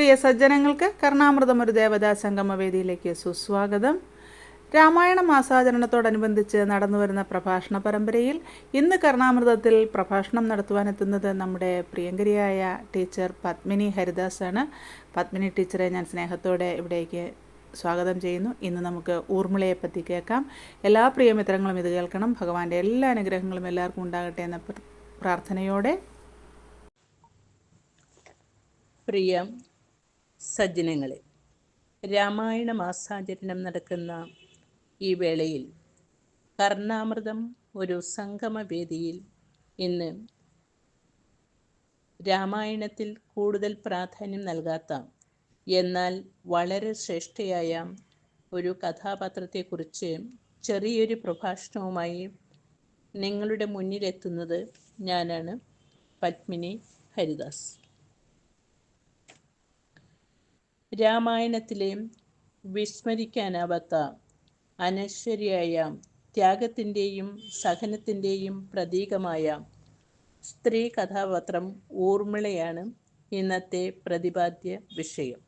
പ്രിയ സജ്ജനങ്ങൾക്ക് കർണാമൃതം ഒരു ദേവതാ സംഗമവേദിയിലേക്ക് സുസ്വാഗതം. രാമായണ മാസാചരണത്തോടനുബന്ധിച്ച് നടന്നുവരുന്ന പ്രഭാഷണ പരമ്പരയിൽ ഇന്ന് കർണാമൃതത്തിൽ പ്രഭാഷണം നടത്തുവാനെത്തുന്നത് നമ്മുടെ പ്രിയങ്കരിയായ ടീച്ചർ പത്മിനി ഹരിദാസാണ്. പത്മിനി ടീച്ചറെ ഞാൻ സ്നേഹത്തോടെ ഇവിടേക്ക് സ്വാഗതം ചെയ്യുന്നു. ഇന്ന് നമുക്ക് ഊർമിളയെ പറ്റി കേൾക്കാം. എല്ലാ പ്രിയമിത്രങ്ങളും ഇത് കേൾക്കണം. ഭഗവാന്റെ എല്ലാ അനുഗ്രഹങ്ങളും എല്ലാവർക്കും ഉണ്ടാകട്ടെ എന്ന പ്രാർത്ഥനയോടെ. പ്രിയ സജ്ജനങ്ങളെ രാമായണ മാസാചരണം നടക്കുന്ന ഈ വേളയിൽ കർണാമൃതം ഒരു സംഗമവേദിയിൽ ഇന്ന് രാമായണത്തിൽ കൂടുതൽ പ്രാധാന്യം നൽകാത്ത എന്നാൽ വളരെ ശ്രേഷ്ഠയായ ഒരു കഥാപാത്രത്തെക്കുറിച്ച് ചെറിയൊരു പ്രഭാഷണവുമായി നിങ്ങളുടെ മുന്നിലെത്തുന്നത് ഞാനാണ് പത്മിനി ഹരിദാസ്. രാമായണത്തിലെ വിസ്മരിക്കാനാവാത്ത അനശ്വരിയായ ത്യാഗത്തിന്റെയും സഹനത്തിന്റെയും പ്രതീകമായ സ്ത്രീ കഥാപാത്രം ഊർമിളയാണ് ഇന്നത്തെ പ്രതിപാദ്യ വിഷയം.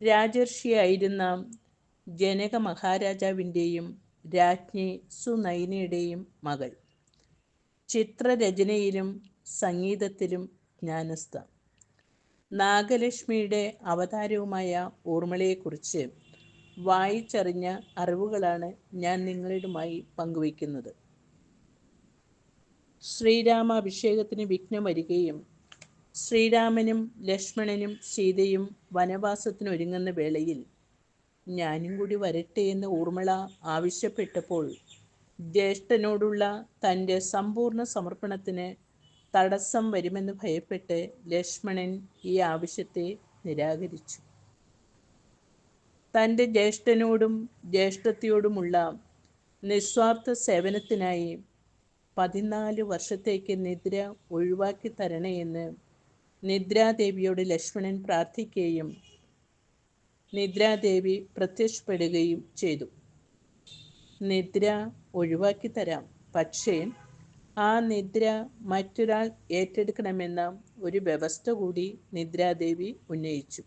രാജർഷിയായിരുന്ന ജനക മഹാരാജാവിന്റെയും രാജ്ഞി സുനൈനയുടെയും മകൾ. ചിത്രരചനയിലും സംഗീതത്തിലും ജ്ഞാനസ്ഥ നാഗലക്ഷ്മിയുടെ അവതാരവുമായ ഊർമിളയെക്കുറിച്ച് വായിച്ചറിഞ്ഞ അറിവുകളാണ് ഞാൻ നിങ്ങളുമായി പങ്കുവയ്ക്കുന്നത്. ശ്രീരാമാഭിഷേകത്തിന് വിഘ്നം വരികയും ശ്രീരാമനും ലക്ഷ്മണനും സീതയും വനവാസത്തിന് ഒരുങ്ങുന്ന വേളയിൽ ഞാനും കൂടി വരട്ടെ എന്ന് ഊർമിള ആവശ്യപ്പെട്ടപ്പോൾ ജ്യേഷ്ഠനോടുള്ള തന്റെ സമ്പൂർണ സമർപ്പണത്തിന് തടസ്സം വരുമെന്ന് ഭയപ്പെട്ട് ലക്ഷ്മണൻ ഈ ആവശ്യത്തെ നിരാകരിച്ചു. തന്റെ ജ്യേഷ്ഠനോടും ജ്യേഷ്ഠത്തിയോടുമുള്ള നിസ്വാർത്ഥ സേവനത്തിനായി പതിനാല് വർഷത്തേക്ക് നിദ്ര ഒഴിവാക്കി തരണേയെന്ന് നിദ്രാദേവിയോട് ലക്ഷ്മണൻ പ്രാർത്ഥിക്കുകയും നിദ്രാദേവി പ്രത്യക്ഷപ്പെടുകയും ചെയ്തു. നിദ്ര ഒഴിവാക്കി തരാം. പക്ഷേ ആ നിദ്ര മറ്റൊരാൾ ഏറ്റെടുക്കണമെന്ന ഒരു വ്യവസ്ഥ കൂടി നിദ്രാദേവി ഉന്നയിച്ചു.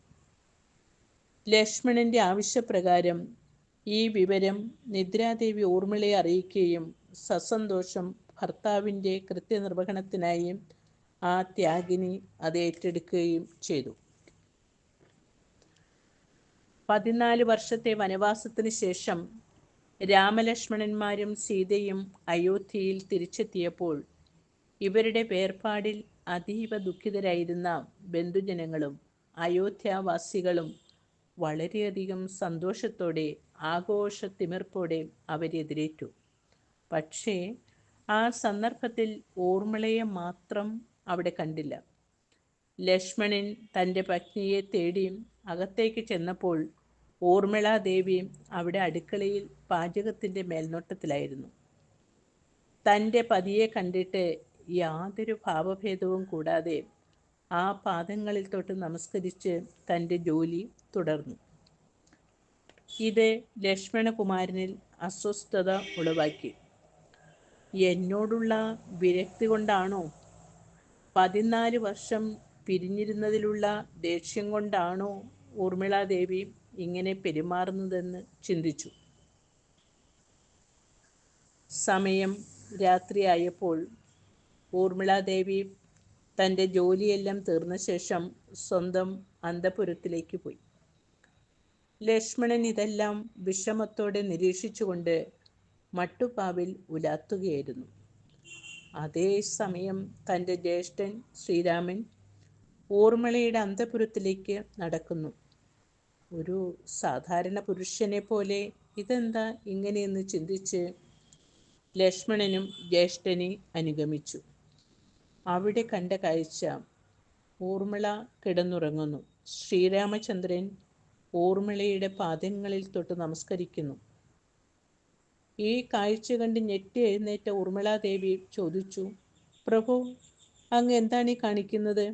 ലക്ഷ്മണന്റെ ആവശ്യപ്രകാരം ഈ വിവരം നിദ്രാദേവി ഊർമിളയെ അറിയിക്കുകയും സസന്തോഷം ഭർത്താവിന്റെ കൃത്യനിർവഹണത്തിനായി ആ ത്യാഗിനി അത് ഏറ്റെടുക്കുകയും ചെയ്തു. പതിനാല് വർഷത്തെ വനവാസത്തിന് ശേഷം രാമലക്ഷ്മണന്മാരും സീതയും അയോധ്യയിൽ തിരിച്ചെത്തിയപ്പോൾ ഇവരുടെ വേർപാടിൽ അതീവ ദുഃഖിതരായിരുന്ന ബന്ധുജനങ്ങളും അയോധ്യാവാസികളും വളരെയധികം സന്തോഷത്തോടെ ആഘോഷ തിമിർപ്പോടെ അവരെതിരേറ്റു. പക്ഷേ ആ സന്ദർഭത്തിൽ ഓർമ്മളയെ മാത്രം അവിടെ കണ്ടില്ല. ലക്ഷ്മണൻ തന്റെ പത്നിയെ തേടി അകത്തേക്ക് ചെന്നപ്പോൾ ഊർമിളാദേവി അവിടെ അടുക്കളയിൽ പാചകത്തിന്റെ മേൽനോട്ടത്തിലായിരുന്നു. തന്റെ പതിയെ കണ്ടിട്ട് യാതൊരു ഭാവഭേദവും കൂടാതെ ആ പാദങ്ങളിൽ തൊട്ട് നമസ്കരിച്ച് തന്റെ ജോലി തുടർന്നു. ഇത് ലക്ഷ്മണകുമാരനിൽ അസ്വസ്ഥത ഉളവാക്കി. എന്നോടുള്ള വിരക്തി കൊണ്ടാണോ? പതിനാല് വർഷം പിരിഞ്ഞിരുന്നതിലുള്ള ദേഷ്യം കൊണ്ടാണോ ഊർമിളാദേവി ഇങ്ങനെ പെരുമാറുന്നതെന്ന് ചിന്തിച്ചു. സമയം രാത്രിയായപ്പോൾ ഊർമിളാദേവി തന്റെ ജോലിയെല്ലാം തീർന്ന ശേഷം സ്വന്തം അന്തപുരത്തിലേക്ക് പോയി. ലക്ഷ്മണൻ ഇതെല്ലാം വിഷമത്തോടെ നിരീക്ഷിച്ചുകൊണ്ട് മട്ടുപാവിൽ ഉലാത്തുകയായിരുന്നു. അതേ സമയം തന്റെ ജ്യേഷ്ഠൻ ശ്രീരാമൻ ഊർമിളയുടെ അന്തപുരത്തിലേക്ക് നടക്കുന്നു. ഒരു സാധാരണ പുരുഷനെ പോലെ ഇതെന്താ ഇങ്ങനെയെന്ന് ചിന്തിച്ച് ലക്ഷ്മണനും ജ്യേഷ്ഠനെ അനുഗമിച്ചു. അവിടെ കണ്ട കാഴ്ച ഊർമിള കിടന്നുറങ്ങുന്നു. ശ്രീരാമചന്ദ്രൻ ഊർമിളയുടെ പാദങ്ങളിൽ തൊട്ട് നമസ്കരിക്കുന്നു. ഈ കാഴ്ച കണ്ട് ഞെട്ടി എഴുന്നേറ്റ ഊർമിളാദേവി ചോദിച്ചു പ്രഭു അങ്ങ് എന്താണ് ഈ കാണിക്കുന്നത്?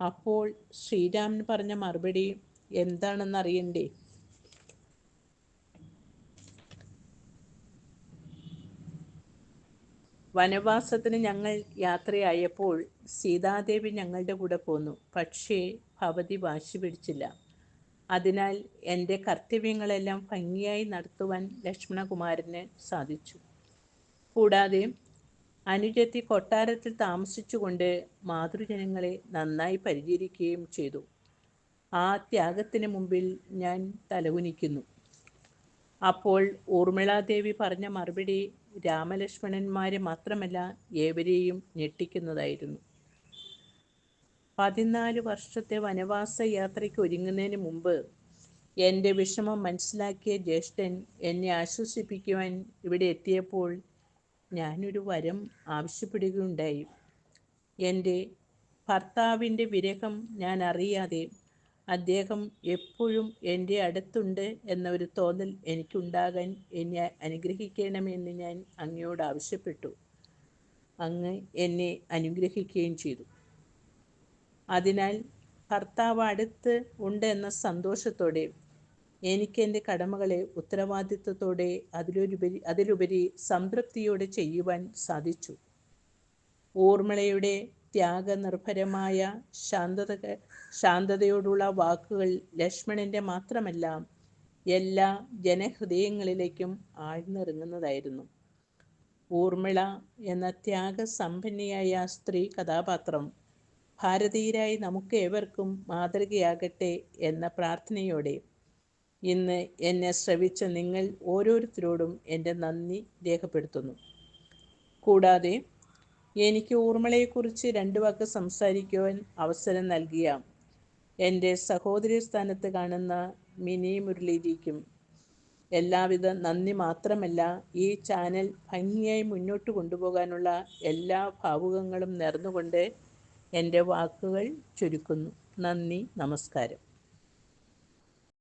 അപ്പോൾ ശ്രീരാമൻ പറഞ്ഞ മറുപടി എന്താണെന്ന് അറിയണ്ടേ വനവാസത്തിന് ഞങ്ങൾ യാത്രയായപ്പോൾ സീതാദേവി ഞങ്ങളുടെ കൂടെ പോന്നു. പക്ഷേ ഭവതി വാശി പിടിച്ചില്ല. അതിനാൽ എന്റെ കർത്തവ്യങ്ങളെല്ലാം ഭംഗിയായി നടത്തുവാൻ ലക്ഷ്മണകുമാരന് സാധിച്ചു. കൂടാതെ അനുജത്തി കൊട്ടാരത്തിൽ താമസിച്ചുകൊണ്ട് മാതൃജനങ്ങളെ നന്നായി പരിചരിക്കുകയും ചെയ്തു. ആ ത്യാഗത്തിന് മുമ്പിൽ ഞാൻ തലകുനിക്കുന്നു. അപ്പോൾ ഊർമിളാദേവി പറഞ്ഞ മറുപടി രാമലക്ഷ്മണന്മാരെ മാത്രമല്ല ഏവരെയും ഞെട്ടിക്കുന്നതായിരുന്നു. പതിനാല് വർഷത്തെ വനവാസ യാത്രയ്ക്ക് ഒരുങ്ങുന്നതിന് മുമ്പ് എന്റെ വിഷമം മനസ്സിലാക്കിയ ജ്യേഷ്ഠൻ എന്നെ ആശ്വസിപ്പിക്കുവാൻ ഇവിടെ എത്തിയപ്പോൾ ഞാനൊരു വരം ആവശ്യപ്പെടുകയുണ്ടായി. എന്റെ ഭർത്താവിന്റെ വിരഹം ഞാൻ അറിയാതെ അദ്ദേഹം എപ്പോഴും എന്റെ അടുത്തുണ്ട് എന്ന ഒരു തോന്നൽ എനിക്കുണ്ടാകാൻ എന്നെ അനുഗ്രഹിക്കണമെന്ന് ഞാൻ അങ്ങയോട് ആവശ്യപ്പെട്ടു. അങ്ങ് എന്നെ അനുഗ്രഹിക്കുകയും ചെയ്തു. അതിനാൽ ഭർത്താവ് അടുത്ത് ഉണ്ട് എന്ന സന്തോഷത്തോടെ എനിക്ക് എന്റെ കടമകളെ ഉത്തരവാദിത്വത്തോടെ അതിലൊരുപരി അതിലുപരി സംതൃപ്തിയോടെ ചെയ്യുവാൻ സാധിച്ചു. ഊർമിളയുടെ ത്യാഗനിർഭരമായ ശാന്തത ശാന്തതയോടുള്ള വാക്കുകൾ ലക്ഷ്മണന്റെ മാത്രമല്ല എല്ലാ ജനഹൃദയങ്ങളിലേക്കും ആഴ്ന്നിറങ്ങുന്നതായിരുന്നു. ഊർമിള എന്ന ത്യാഗസമ്പന്നയായ സ്ത്രീ കഥാപാത്രം ഭാരതീയരായി നമുക്ക് ഏവർക്കും മാതൃകയാകട്ടെ എന്ന പ്രാർത്ഥനയോടെ ഇന്ന് എന്നെ ശ്രവിച്ച നിങ്ങൾ ഓരോരുത്തരോടും എന്റെ നന്ദി രേഖപ്പെടുത്തുന്നു. കൂടാതെ എനിക്ക് ഊർമിളയെക്കുറിച്ച് രണ്ടു വാക്ക് സംസാരിക്കുവാൻ അവസരം നൽകിയ എന്റെ സഹോദരി സ്ഥാനത്ത് കാണുന്ന മിനി മുരളീജിക്കും എല്ലാവിധ നന്ദി മാത്രമല്ല ഈ ചാനൽ ഭംഗിയായി മുന്നോട്ട് കൊണ്ടുപോകാനുള്ള എല്ലാ ഭാവുകങ്ങളും നേർന്നുകൊണ്ട് എന്റെ വാക്കുകൾ ചുരുക്കുന്നു. നന്ദി നമസ്കാരം.